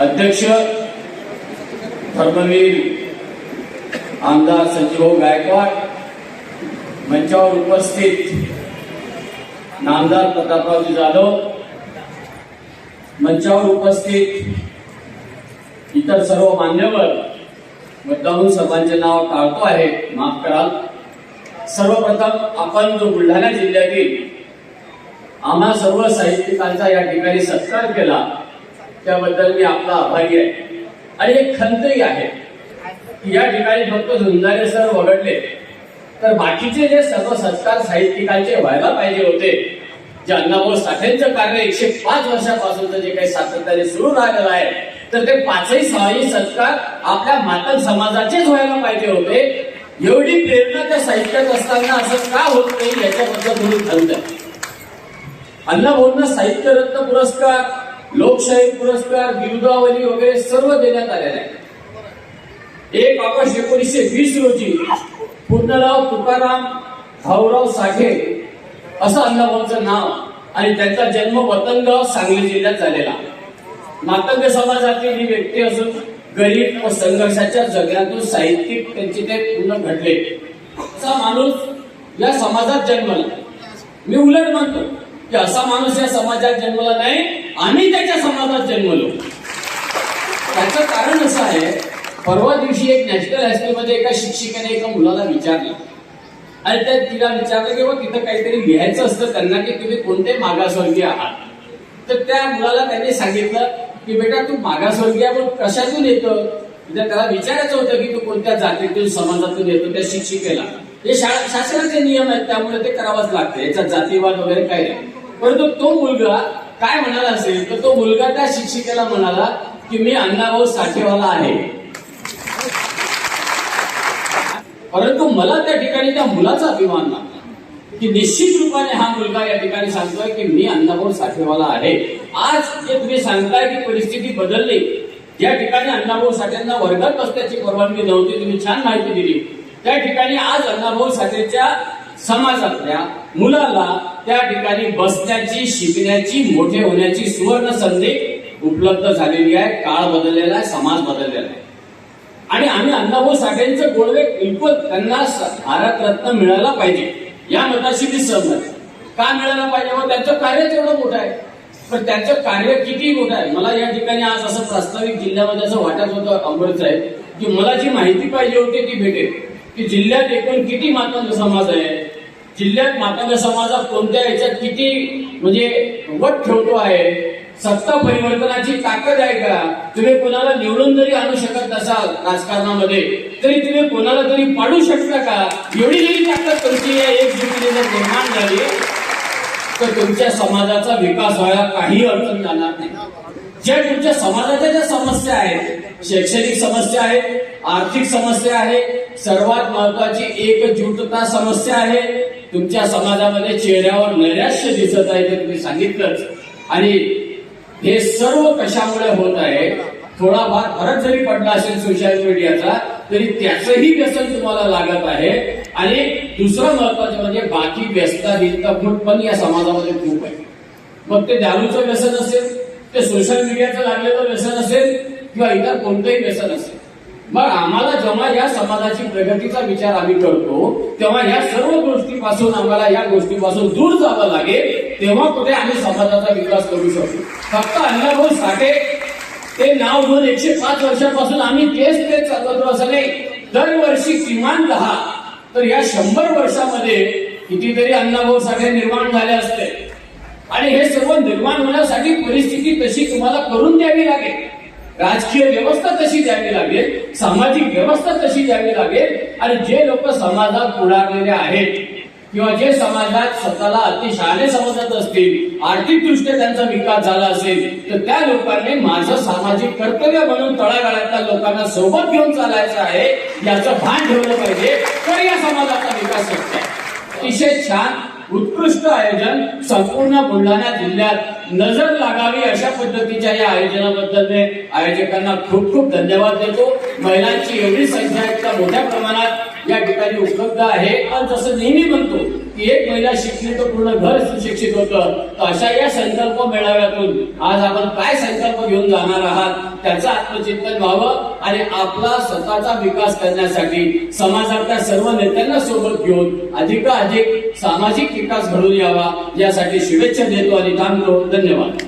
अध्यक्ष धर्मवीर आमदार संजीव गायकवाड मंचावर उपस्थित नामदार प्रतापरावजी जाधव मंचावर उपस्थित इतर सर्व मान्यवर मुद्दाहून सर्वांचे नाव टाळतो आहे माफ कराल. सर्वप्रथम आपण जो बुलढाणा जिल्ह्यातील आम्हा सर्व साहित्यिकांचा या ठिकाणी सत्कार केला त्याबद्दल मी आपला आभारी आहे. आणि एक खंतही आहे की या ठिकाणी फक्त झुंजारे सर वगळले तर बाकीचे जे सर्व संस्कार साहित्यिकांचे व्हायला पाहिजे होते जे अण्णाभाऊ साठेंचं कार्य एकशे पाच वर्षापासूनचं जे काही सातत्याने सुरू राहिलेलं आहे तर ते पाचही सहाही सत्कार आपल्या मातन समाजाचेच व्हायला पाहिजे होते. एवढी प्रेरणा त्या साहित्यात असताना असं का होत नाही याच्याबद्दल म्हणून खंत आहे अण्णाभाऊंना साहित्य रत्न पुरस्कार लोकशाही पुरस्कार गिरदावली वगैरे सर्व देण्यात आलेले आहेत एक ऑगस्ट एकोणीसशे वीस रोजी पूर्णराव तुकाराम भाऊराव साठे असं अण्णाभाऊंचं नाव आणि त्यांचा जन्म वतनगाव सांगली जिल्ह्यात झालेला. मातंग समाजातील ही व्यक्ती असून गरीब व संघर्षाच्या जगण्यातून साहित्यिक त्यांचे ते पूर्ण घडले. असा माणूस या समाजात जन्मला. मी उलट म्हणतो की असा माणूस या समाजात जन्मला नाही. आम्ही त्याच्या समाजात जन्मलो. त्याचं कारण असं आहे परवा दिवशी एक नॅशनल हायस्कूलमध्ये एका शिक्षिकेने एका मुलाला विचारलं. आणि त्या तिला विचारलं की मग तिथं काहीतरी लिहायचं असतं त्यांना की तुम्ही कोणते मागासवर्गीय आहात? तर त्या मुलाला त्यांनी सांगितलं की बेटा तू मागासवर्गीय पण कशातून येतं? म्हणजे त्याला विचारायचं होतं की तू कोणत्या जातीतून समाजातून येतो त्या शिक्षिकेला? हे शाळा शासनाचे नियम आहेत त्यामुळे ते करावंच लागतं. याचा जातीवाद वगैरे काही नाही. परंतु तो मुलगा काय म्हणाला असेल तर तो मुलगा त्या शिक्षिकेला म्हणाला की मी अण्णाभाऊ साठेवाला आहे. परंतु मला त्या ठिकाणी त्या मुलाचा अभिमान लागला की निश्चित रूपाने हा मुलगा या ठिकाणी सांगतोय की मी अण्णाभाऊ साठेवाला आहे. आज जे तुम्ही सांगताय की परिस्थिती बदलली ज्या ठिकाणी अण्णाभाऊ साठेंना वर्गात बसण्याची परवानगी नव्हती तुम्ही छान माहिती दिली. त्या ठिकाणी आज अण्णाभाऊ साठेच्या समाजातल्या मुलाला त्या ठिकाणी बसण्याची शिकण्याची मोठे होण्याची सुवर्ण संधी उपलब्ध झालेली आहे. काळ बदललेला आहे समाज बदललेला आहे. आणि आम्ही अण्णाभाऊ साठेंचं गोडवे बिलकुल त्यांना भारतरत्न मिळायला पाहिजे या मताशी मी सहमत. का मिळायला पाहिजे? मग त्यांचं कार्य तेवढं मोठं आहे. पण त्यांचं कार्य किती मोठं आहे? मला या ठिकाणी आज असं प्रास्ताविक जिल्ह्यामध्ये असं वाटत होतं अमृत साहेब की मला जी माहिती पाहिजे होती ती भेटेल. की जिल्ह्यात एकूण किती मातंग समाज आहे? जिल्ह्यात मातंग समाजात कोणत्या याच्यात किती म्हणजे वट ठेवतो आहे सत्ता परिवर्तनाची ताकद आहे का? तुम्ही कोणाला निवडून जरी आणू शकत नसाल राजकारणामध्ये तरी तुम्ही कोणाला तरी पाडू शकता का? एवढी जरी ताकद तुमची या एकजुटीने जर निर्माण झाली तर तुमच्या समाजाचा विकास व्हायला काही अडचण जाणार नाही. ज्या तुमच्या समाजाच्या ज्या समस्या आहेत शैक्षणिक समस्या आहेत आर्थिक समस्या आहे सर्वात महत्वाची एकजुटता समस्या आहे तुमच्या समाजामध्ये चेहऱ्यावर नैराश्य दिसत आहे ते तुम्ही सांगितलंच. आणि हे सर्व कशामुळे होत आहे? थोडाफार फरक जरी पडला असेल सोशल मीडियाचा तरी त्याचंही व्यसन तुम्हाला लागत आहे. आणि दुसरं महत्वाचं म्हणजे बाकी व्यस्ताभिंत पण या समाजामध्ये खूप आहे. मग ते दारूचं व्यसन असेल ते सोशल मीडियाचं लागलेलं व्यसन असेल किंवा इतर कोणतंही व्यसन असेल मग आम्हाला जेव्हा या समाजाची प्रगतीचा विचार आम्ही करतो तेव्हा या सर्व गोष्टीपासून आम्हाला या गोष्टीपासून दूर जावं लागेल तेव्हा कुठे आम्ही समाजाचा विकास करू शकतो फक्त अण्णाभाऊ साठे ते नाव घेऊन एकशे पाच वर्षापासून आम्ही तेच तेच चालवतो असं नाही. दरवर्षी किमान दहा तर या शंभर वर्षामध्ये कितीतरी अण्णाभाऊ साठे निर्माण झाले असते. आणि हे सर्व निर्माण होण्यासाठी परिस्थिती तशी तुम्हाला करून द्यावी लागेल. राजकीय व्यवस्था तशी द्यावी लागेल सामाजिक व्यवस्था तशी द्यावी लागेल आणि जे लोक समाजात पुढारलेले आहेत किंवा जे समाजात स्वतःला अतिशहाणे समजत असतील आर्थिकदृष्ट्या त्यांचा विकास झाला असेल तर त्या लोकांनी माझं सामाजिक कर्तव्य म्हणून तळागाळातल्या लोकांना सोबत घेऊन चालायचं आहे याचं भान ठेवलं पाहिजे तर या समाजाचा विकास शक्य आहे अतिशय छान उत्कृष्ट आयोजन संपूर्ण बुलढाणा जिल्ह्यात नजर लागावी अशा पद्धतीच्या या आयोजनाबद्दल मी आयोजकांना खूप खूप धन्यवाद देतो. महिलांची एवढी संख्या इतक्या मोठ्या प्रमाणात या ठिकाणी उपलब्ध आहे. पण जसं नेहमी म्हणतो की एक महिला शिक्षित तर पूर्ण घर सुशिक्षित होतं तर अशा या संकल्प मेळाव्यातून आज आपण काय संकल्प घेऊन जाणार आहात त्याचं आत्मचिंतन व्हावं आणि आपला स्वतःचा विकास करण्यासाठी समाजातल्या सर्व नेत्यांना सोबत घेऊन अधिकाधिक सामाजिक विकास घडून यावा यासाठी शुभेच्छा देतो आणि थांबतो. धन्यवाद.